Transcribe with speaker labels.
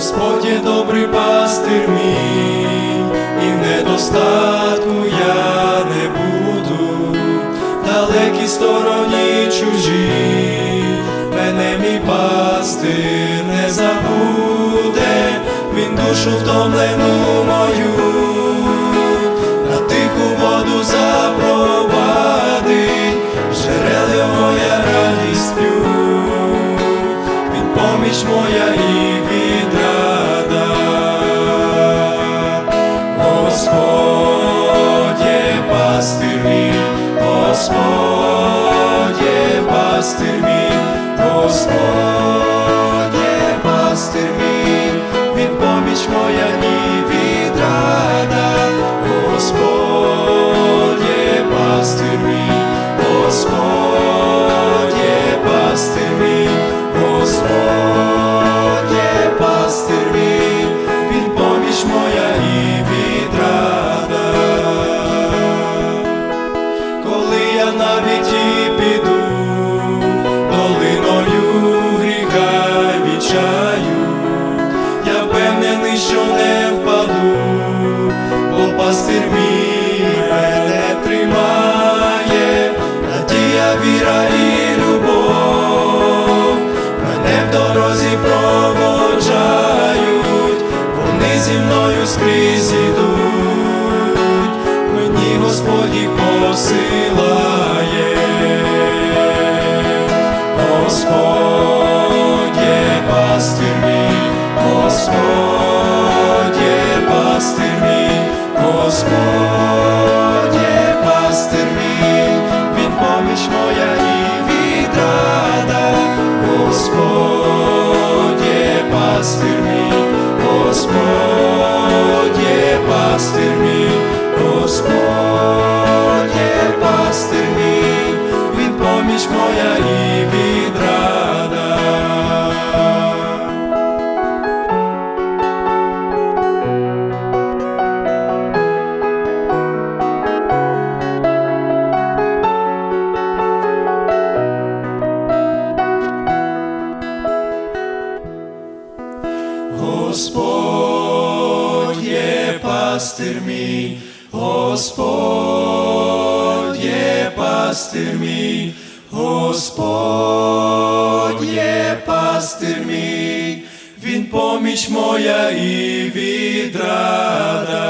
Speaker 1: Господь є добрий пастир мій, і в недостатку я не буду, далекій стороні чужі, мене мій пастир не забуде, він душу втомлену мою, на тиху воду запровадить, джерел його я радість він поміч моя і є пастир мій, Господь зі мною скрізь ідуть, мені Господь їх посилає. Господь є пастир мій, Господь є пастир мій, Господь є пастир мій, він поміч моя і відрада, Господь є пастир Господь є пастир мій, Господь є пастир мій, Господь є пастир мій, він поміч моя і відрада.